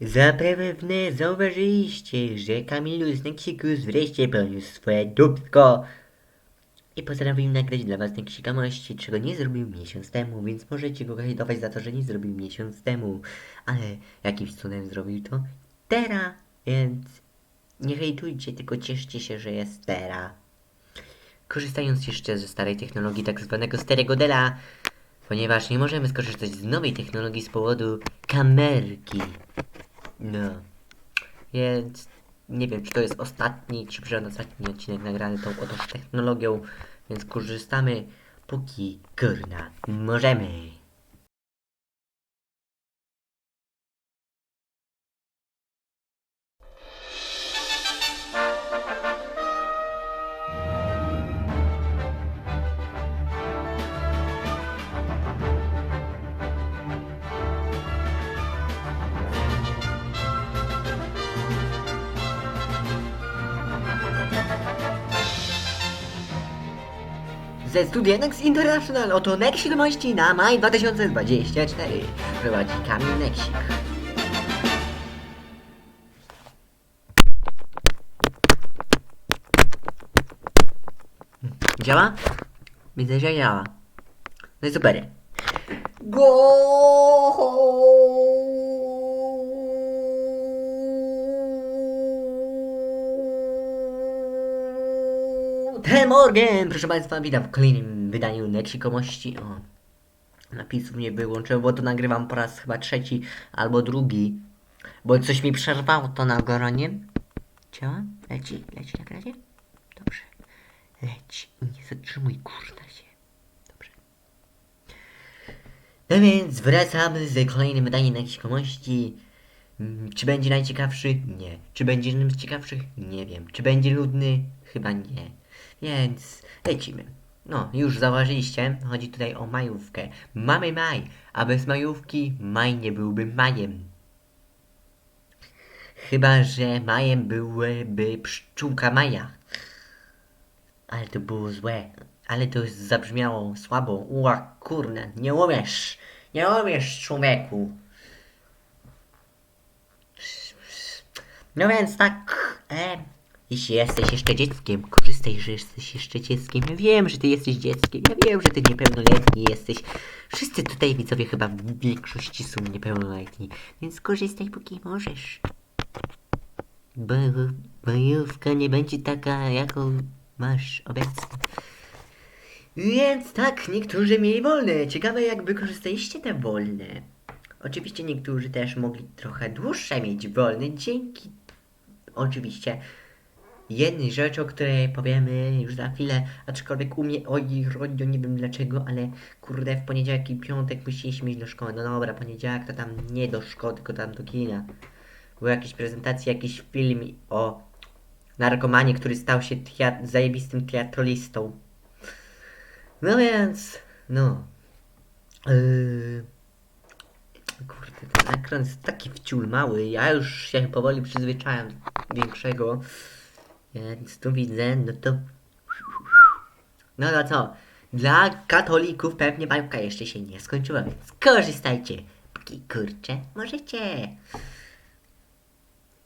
Zapewne zauważyliście, że Kamilus Nexikus wreszcie poniósł swoje dupsko i postanowił nagrać dla was Nexikamości, czego nie zrobił miesiąc temu, więc możecie go hejtować za to, że nie zrobił miesiąc temu, ale jakimś cudem zrobił to teraz, więc nie hejtujcie, tylko cieszcie się, że jest teraz. Korzystając jeszcze ze starej technologii tak zwanego starego dela, ponieważ nie możemy skorzystać z nowej technologii z powodu kamerki. No. Więc nie wiem, czy to jest ostatni, czy przedostatni odcinek nagrany tą oto technologią, więc korzystamy póki kurna możemy. Ze studia Nex International oto Nex 17 na maj 2024 prowadzi Kamil Nexik. Działa? Widzę, że działa. No i super. Go! Morgan! Proszę Państwa, witam w kolejnym wydaniu Nexikomości. O, napisów nie wyłączyłem, bo to nagrywam po raz chyba trzeci albo drugi. Bo coś mi przerwało to nagranie. Działa? Leci? Leci nagranie? Dobrze. Leci. Nie zatrzymuj, kurna się. Dobrze. No więc wracamy z kolejnym wydaniem Nexikomości. Mm, Czy będzie najciekawszy? Nie. Czy będzie jednym z ciekawszych? Nie wiem. Czy będzie nudny? Chyba nie. Więc lecimy. No, już zauważyliście, chodzi tutaj o majówkę. Mamy maj, a bez majówki maj nie byłby majem. Chyba, że majem byłyby pszczółka maja. Ale to było złe. Ale to zabrzmiało słabo. Ua, kurna, nie umiesz. Nie umiesz, człowieku. No więc tak, e, jeśli jesteś jeszcze dzieckiem, korzystaj, że jesteś jeszcze dzieckiem. Ja wiem, że ty jesteś dzieckiem, ja wiem, że ty niepełnoletni jesteś. Wszyscy tutaj widzowie chyba w większości są niepełnoletni, więc korzystaj póki możesz. Bo bojówka nie będzie taka, jaką masz obecnie. Więc tak, niektórzy mieli wolne. Ciekawe, jak wykorzystaliście te wolne. Oczywiście niektórzy też mogli trochę dłuższe mieć wolne dzięki oczywiście jednej rzeczy, o której powiemy już za chwilę, aczkolwiek u mnie, oj, rodzio, nie wiem dlaczego, ale kurde, w poniedziałek i piątek musieliśmy iść do szkoły. No dobra, poniedziałek to tam nie do szkoły, tylko tam do kina. Były jakieś prezentacje, jakiś film o narkomanie, który stał się teat- zajebistym teatrolistą. No więc, no. Yy... Kurde, ten ekran jest taki wciul mały. Ja już się powoli przyzwyczajam do większego. Więc tu widzę, no to... No to co? Dla katolików pewnie bajka jeszcze się nie skończyła, więc korzystajcie. Póki kurcze, możecie.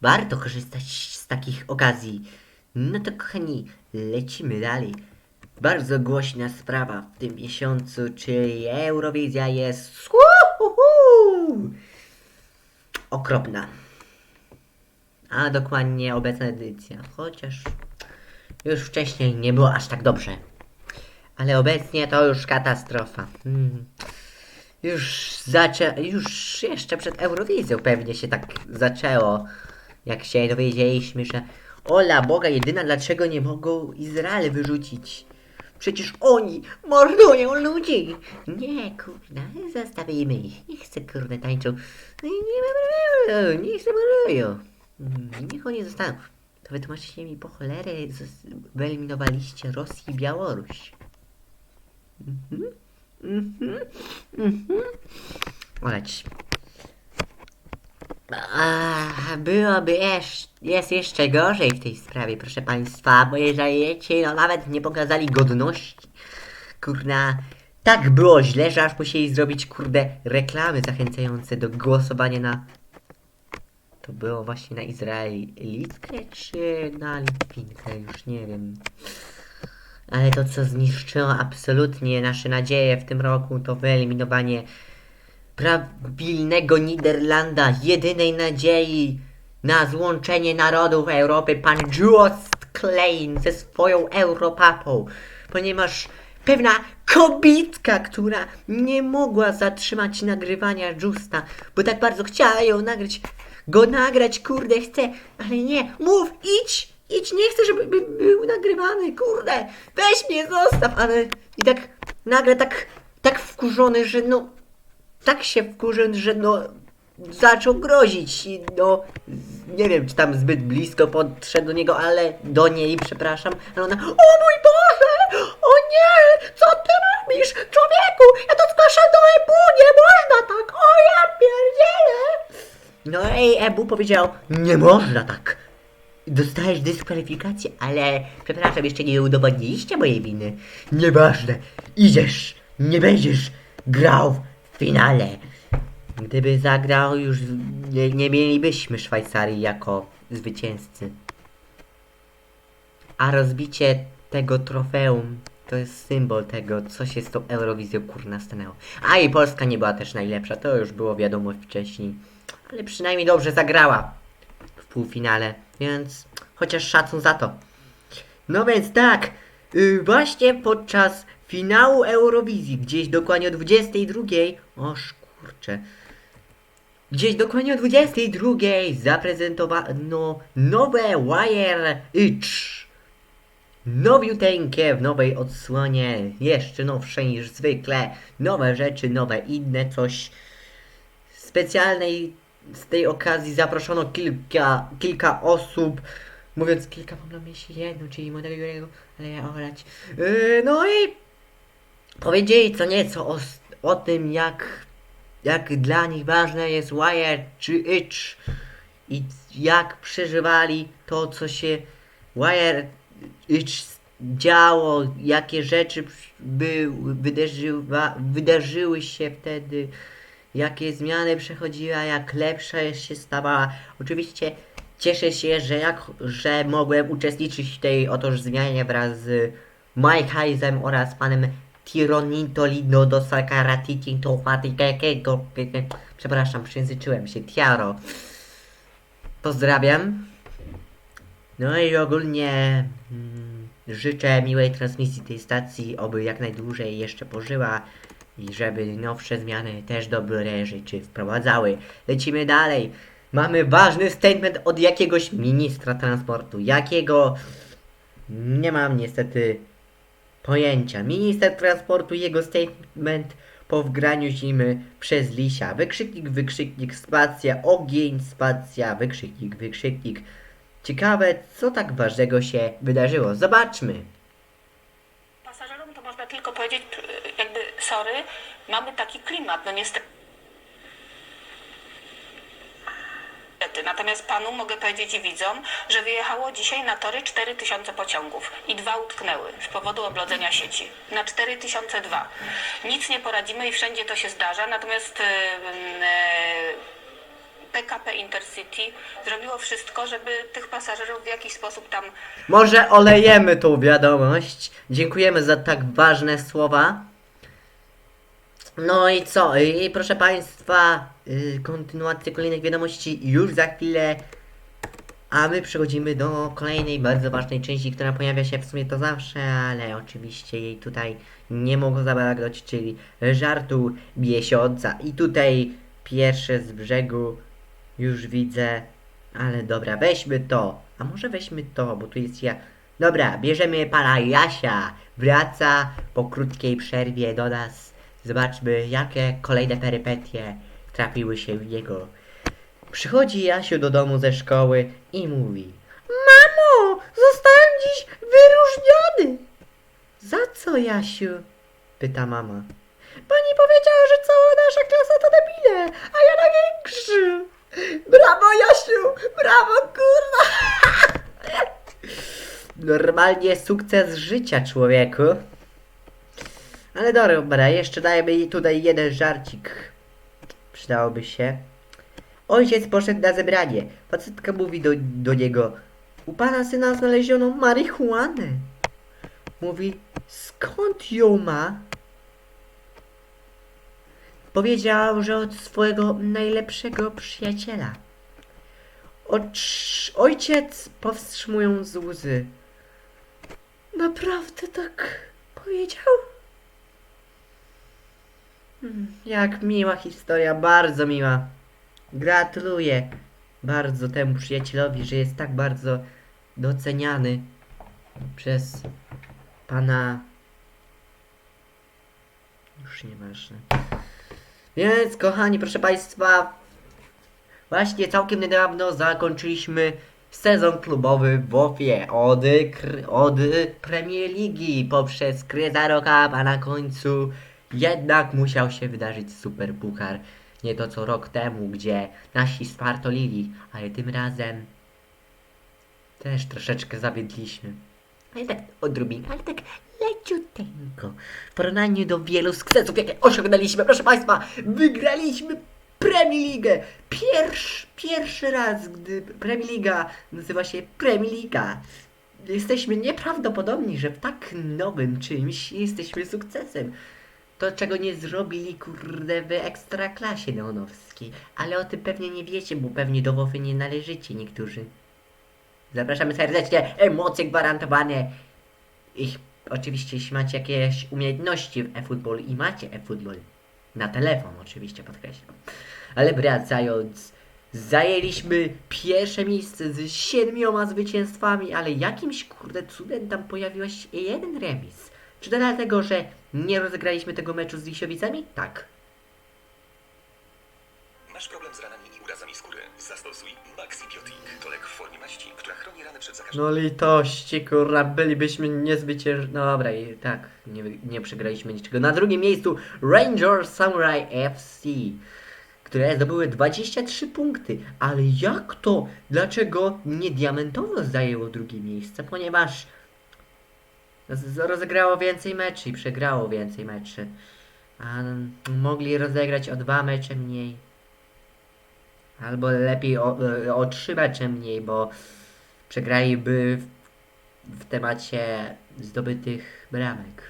Warto korzystać z takich okazji. No to kochani, lecimy dalej. Bardzo głośna sprawa w tym miesiącu, czyli Eurowizja jest okropna. A dokładnie obecna edycja. Chociaż już wcześniej nie było aż tak dobrze. Ale obecnie to już katastrofa. Hmm. Już zaczę... już jeszcze przed Eurowizją pewnie się tak zaczęło. Jak się dowiedzieliśmy, że Ola Boga jedyna, dlaczego nie mogą Izrael wyrzucić? Przecież oni mordują ludzi! Nie, kurde, zostawimy ich. Nie chcę, kurde, tańczą. No i nie mordują, nie chcę mordują. Mm, Niech oni zostaną. To wytłumaczcie mi po cholerę, wyeliminowaliście Rosję i Białoruś. Mhm, mhm, mhm. Oleć. A, byłoby jeszcze, jest jeszcze gorzej w tej sprawie, proszę państwa, bo jeżeli no nawet nie pokazali godności, kurna, tak było źle, że aż musieli zrobić, kurde, reklamy zachęcające do głosowania na to było właśnie na izraelitkę czy na Litwinkę, już nie wiem. Ale to, co zniszczyło absolutnie nasze nadzieje w tym roku, to wyeliminowanie prabilnego Niderlanda, jedynej nadziei na złączenie narodów Europy, pan Jost Klein ze swoją Europapą, ponieważ pewna kobitka, która nie mogła zatrzymać nagrywania Justa, bo tak bardzo chciała ją nagrać, go nagrać, kurde, chce, ale nie, mów, idź, idź, nie chcę, żeby by, był nagrywany, kurde, weź mnie, zostaw, ale i tak nagle tak, tak wkurzony, że no, tak się wkurzył, że no zaczął grozić i no nie wiem czy tam zbyt blisko podszedł do niego, ale do niej przepraszam, ale ona o mój Boże, o nie, co ty człowieku, ja to zgłaszam do EBU, nie można tak, o ja pierdzielę. No i EBU powiedział, nie można tak. Dostajesz dyskwalifikację, ale przepraszam, jeszcze nie udowodniliście mojej winy. Nieważne, idziesz, nie będziesz grał w finale. Gdyby zagrał, już nie, nie mielibyśmy Szwajcarii jako zwycięzcy. A rozbicie tego trofeum to jest symbol tego, co się z tą Eurowizją kurna stanęło. A i Polska nie była też najlepsza, to już było wiadomo wcześniej. Ale przynajmniej dobrze zagrała w półfinale, więc chociaż szacun za to. No więc tak, yy, właśnie podczas finału Eurowizji, gdzieś dokładnie o 22, o kurczę, gdzieś dokładnie o 22 zaprezentowano nowe Wire Itch. Nowiuteńkie w nowej odsłonie, jeszcze nowsze niż zwykle, nowe rzeczy, nowe inne, coś specjalnej z tej okazji zaproszono kilka, kilka osób. Mówiąc kilka, mam na myśli jedną, czyli młodego Jurego, ale ja orać. Yy, no i powiedzieli co nieco o, o tym, jak, jak dla nich ważne jest Wire czy Itch i jak przeżywali to, co się Wire Itch działo, jakie rzeczy wydarzyła, wydarzyły się wtedy, jakie zmiany przechodziła, jak lepsza się stawała. Oczywiście cieszę się, że, jak, że mogłem uczestniczyć w tej otoż zmianie wraz z Mike Heisem oraz panem Tironito Lido do Sakaratiti Tofatikego. Przepraszam, przejęzyczyłem się. Tiaro. Pozdrawiam. No i ogólnie mm, życzę miłej transmisji tej stacji, oby jak najdłużej jeszcze pożyła i żeby nowsze zmiany też dobre rzeczy wprowadzały. Lecimy dalej. Mamy ważny statement od jakiegoś ministra transportu. Jakiego? Nie mam niestety pojęcia. Minister transportu, jego statement po wgraniu zimy przez Lisia. Wykrzyknik, wykrzyknik, spacja, ogień, spacja, wykrzyknik, wykrzyknik. Ciekawe, co tak ważnego się wydarzyło. Zobaczmy. Pasażerom to można tylko powiedzieć, sorry, mamy taki klimat, no niestety. Natomiast panu mogę powiedzieć i widzom, że wyjechało dzisiaj na tory 4000 pociągów i dwa utknęły z powodu oblodzenia sieci. Na 4002. Nic nie poradzimy i wszędzie to się zdarza, natomiast y, y, PKP Intercity zrobiło wszystko, żeby tych pasażerów w jakiś sposób tam Może olejemy tą wiadomość. Dziękujemy za tak ważne słowa. No i co? I proszę Państwa, yy, kontynuacja kolejnych wiadomości już za chwilę. A my przechodzimy do kolejnej bardzo ważnej części, która pojawia się w sumie to zawsze, ale oczywiście jej tutaj nie mogło zabraknąć, czyli żartu miesiąca. I tutaj pierwsze z brzegu już widzę, ale dobra, weźmy to. A może weźmy to, bo tu jest ja. Dobra, bierzemy pana Jasia. Wraca po krótkiej przerwie do nas. Zobaczmy, jakie kolejne perypetie trafiły się w niego. Przychodzi Jasiu do domu ze szkoły i mówi Mamo, zostałem dziś wyróżniony. Za co, Jasiu? Pyta mama. Pani powiedziała, że cała nasza klasa to debile, a ja największy. Brawo, Jasiu! Brawo, kurwa! Normalnie sukces życia, człowieku. Ale dobra, jeszcze dajmy jej tutaj jeden żarcik. Przydałoby się. Ojciec poszedł na zebranie. Facetka mówi do, do niego, u pana syna znaleziono marihuanę. Mówi, skąd ją ma? Powiedział, że od swojego najlepszego przyjaciela. Ocz, ojciec powstrzymując łzy. Naprawdę tak powiedział? Jak miła historia, bardzo miła. Gratuluję bardzo temu przyjacielowi, że jest tak bardzo doceniany przez pana. Już nieważne. Więc, kochani, proszę Państwa, właśnie całkiem niedawno zakończyliśmy sezon klubowy w WOFie od, od Premier Ligi poprzez Kryzaro Cup, a na końcu jednak musiał się wydarzyć Super Puchar. Nie to co rok temu, gdzie nasi spartolili, ale tym razem też troszeczkę zawiedliśmy. Ale tak odrobinę, ale tak leciuteńko. W porównaniu do wielu sukcesów, jakie osiągnęliśmy, proszę Państwa, wygraliśmy Premier League. Pierwszy, pierwszy raz, gdy Premier Liga nazywa się Premier Liga. Jesteśmy nieprawdopodobni, że w tak nowym czymś jesteśmy sukcesem. To, czego nie zrobili, kurde, w ekstraklasie neonowskiej. Ale o tym pewnie nie wiecie, bo pewnie do WOFy nie należycie niektórzy. Zapraszamy serdecznie, emocje gwarantowane. Ich, oczywiście, jeśli macie jakieś umiejętności w e-football i macie e-football, na telefon oczywiście podkreślam. Ale wracając, zajęliśmy pierwsze miejsce z siedmioma zwycięstwami, ale jakimś kurde cudem tam pojawił się jeden remis. Czy to dlatego, że nie rozegraliśmy tego meczu z Lisiowicami? Tak. Masz problem z ranami i urazami skóry? Zastosuj Maxibiotic. To lek w formie maści, która chroni rany przed zakażeniem. No litości, kurwa, bylibyśmy niezwyciężni. No dobra, i tak, nie, nie przegraliśmy niczego. Na drugim miejscu Ranger Samurai FC, które zdobyły 23 punkty. Ale jak to? Dlaczego nie diamentowo zajęło drugie miejsce? Ponieważ rozegrało więcej meczy i przegrało więcej meczy. A mogli rozegrać o dwa mecze mniej. Albo lepiej o, e, o trzy mecze mniej, bo przegraliby w, w temacie zdobytych bramek.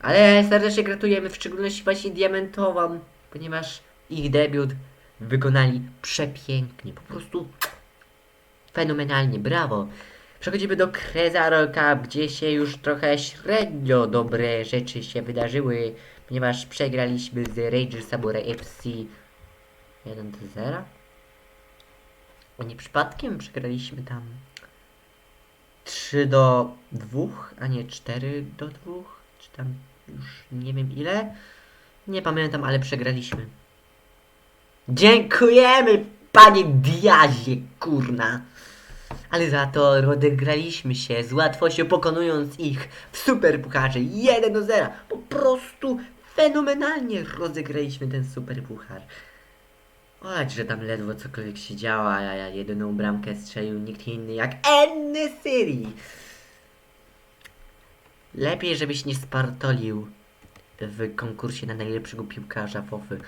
Ale serdecznie gratulujemy, w szczególności właśnie Diamentowom, ponieważ ich debiut wykonali przepięknie, po prostu fenomenalnie, brawo. Przechodzimy do Krezaro Cup, gdzie się już trochę średnio dobre rzeczy się wydarzyły, ponieważ przegraliśmy z Ranger Samurai FC 1 do 0. A nie przypadkiem przegraliśmy tam 3 do 2, a nie 4 do 2, czy tam już nie wiem ile. Nie pamiętam, ale przegraliśmy. Dziękujemy, panie Diazie, kurna. Ale za to rozegraliśmy się z łatwością pokonując ich w super pucharze 1 do 0. Po prostu fenomenalnie rozegraliśmy ten super puchar. Chodź, że tam ledwo cokolwiek się działo, a ja jedyną bramkę strzelił nikt inny jak Enny City. Lepiej, żebyś nie spartolił w konkursie na najlepszego piłkarza FOFY.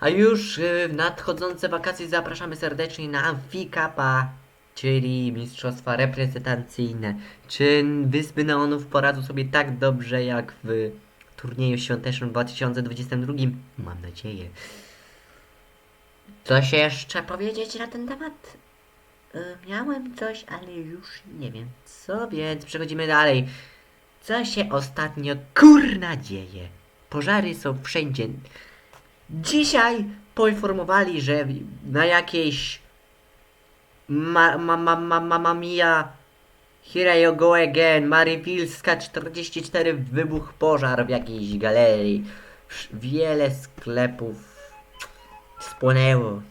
A już y, w nadchodzące wakacje zapraszamy serdecznie na Amfikapa, czyli mistrzostwa reprezentacyjne. Czy Wyspy Neonów poradzą sobie tak dobrze jak w turnieju świątecznym 2022? Mam nadzieję. Coś jeszcze powiedzieć na ten temat? Y, miałem coś, ale już nie wiem co, więc przechodzimy dalej. Co się ostatnio kurna dzieje? Pożary są wszędzie. Dzisiaj poinformowali, że na jakiejś ma, ma, ma, ma, Mia Here you go again Marywilska 44 wybuch pożar w jakiejś galerii. Wiele sklepów spłonęło.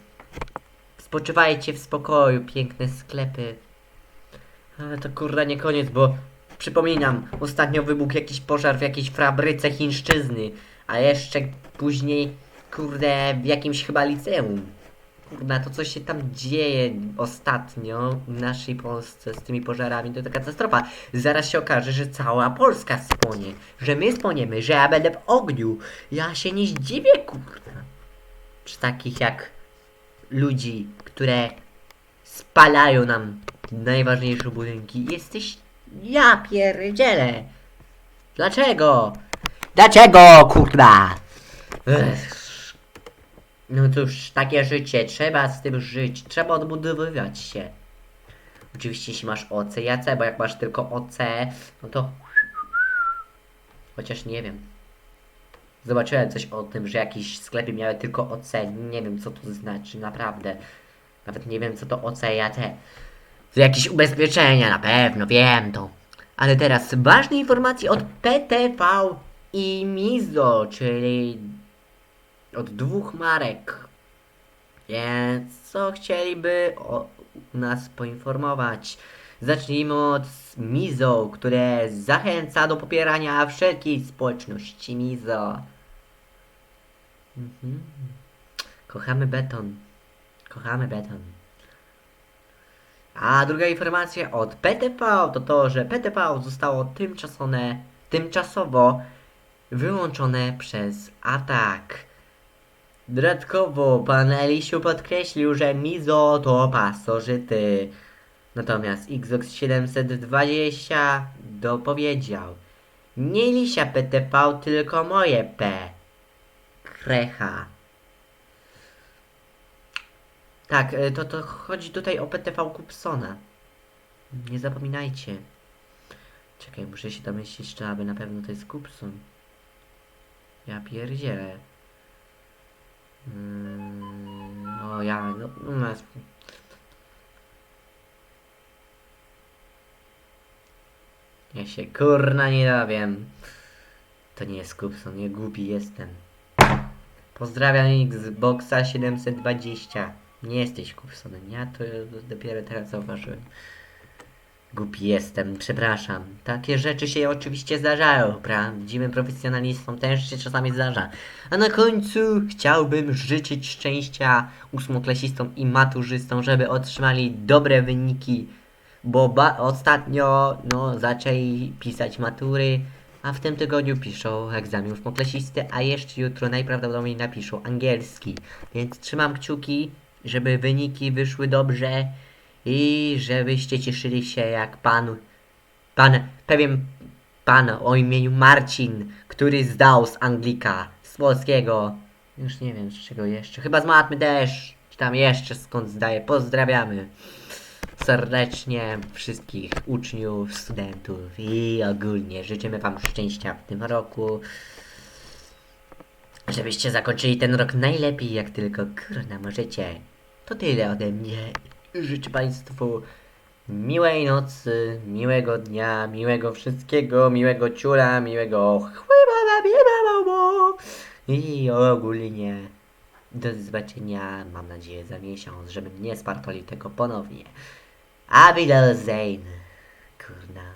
Spoczywajcie w spokoju, piękne sklepy. Ale to kurwa nie koniec, bo przypominam, ostatnio wybuchł jakiś pożar w jakiejś fabryce chińszczyzny, a jeszcze później, kurde, w jakimś chyba liceum. Kurna, to co się tam dzieje ostatnio w naszej Polsce z tymi pożarami, to to katastrofa. Zaraz się okaże, że cała Polska spłonie, że my spłoniemy, że ja będę w ogniu. Ja się nie zdziwię, kurna. Czy takich jak ludzi, które spalają nam najważniejsze budynki. Jesteś... Ja pierdzielę. Dlaczego? Dlaczego, kurwa? Ech. No cóż, takie życie, trzeba z tym żyć, trzeba odbudowywać się. Oczywiście jeśli masz OC i AC, bo jak masz tylko OC, no to... Chociaż nie wiem. Zobaczyłem coś o tym, że jakieś sklepy miały tylko OC. Nie wiem co to znaczy, naprawdę. Nawet nie wiem co to OC i AT. To jakieś ubezpieczenia, na pewno, wiem to. Ale teraz ważne informacje od PTV i Mizo, czyli od dwóch marek. Więc co chcieliby o nas poinformować? Zacznijmy od Mizo, które zachęca do popierania wszelkiej społeczności Mizo. Mhm. Kochamy beton. Kochamy beton. A druga informacja od PTV to to, że PTV zostało tymczasone, tymczasowo wyłączone przez atak. Dodatkowo pan Elisiu podkreślił, że Mizo to pasożyty. Natomiast Xbox 720 dopowiedział Nie Lisia PTV, tylko moje P. Krecha. Tak, e, to, to chodzi tutaj o PTV Kupsona. Nie zapominajcie. Czekaj, muszę się domyślić, czy aby na pewno to jest Kupson. Ja pierdzielę. Mm, o ja, no, no jest- Ja się kurna nie dowiem. To nie jest Kupson, nie głupi jestem. Pozdrawiam Xboxa 720. Nie jesteś Kupsonem, ja to dopiero teraz zauważyłem. Głupi jestem, przepraszam. Takie rzeczy się oczywiście zdarzają, prawdziwym profesjonalistom też się czasami zdarza. A na końcu chciałbym życzyć szczęścia ósmoklasistom i maturzystom, żeby otrzymali dobre wyniki, bo ostatnio no, zaczęli pisać matury, a w tym tygodniu piszą egzamin ósmoklasisty, a jeszcze jutro najprawdopodobniej napiszą angielski. Więc trzymam kciuki, żeby wyniki wyszły dobrze i żebyście cieszyli się jak pan, pan, pewien pan o imieniu Marcin, który zdał z Anglika, z polskiego, już nie wiem z czego jeszcze, chyba z matmy też, czy tam jeszcze skąd zdaje, pozdrawiamy serdecznie wszystkich uczniów, studentów i ogólnie życzymy wam szczęścia w tym roku, żebyście zakończyli ten rok najlepiej jak tylko kurna możecie. To tyle ode mnie. Życzę Państwu miłej nocy, miłego dnia, miłego wszystkiego, miłego ciula, miłego chłyba, i ogólnie do zobaczenia, mam nadzieję, za miesiąc, żebym nie spartolił tego ponownie. Abidal Zain. Kurna.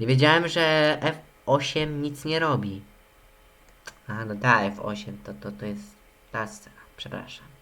Nie wiedziałem, że F8 nic nie robi. A no da, F8 to, to, to jest ta scena, przepraszam.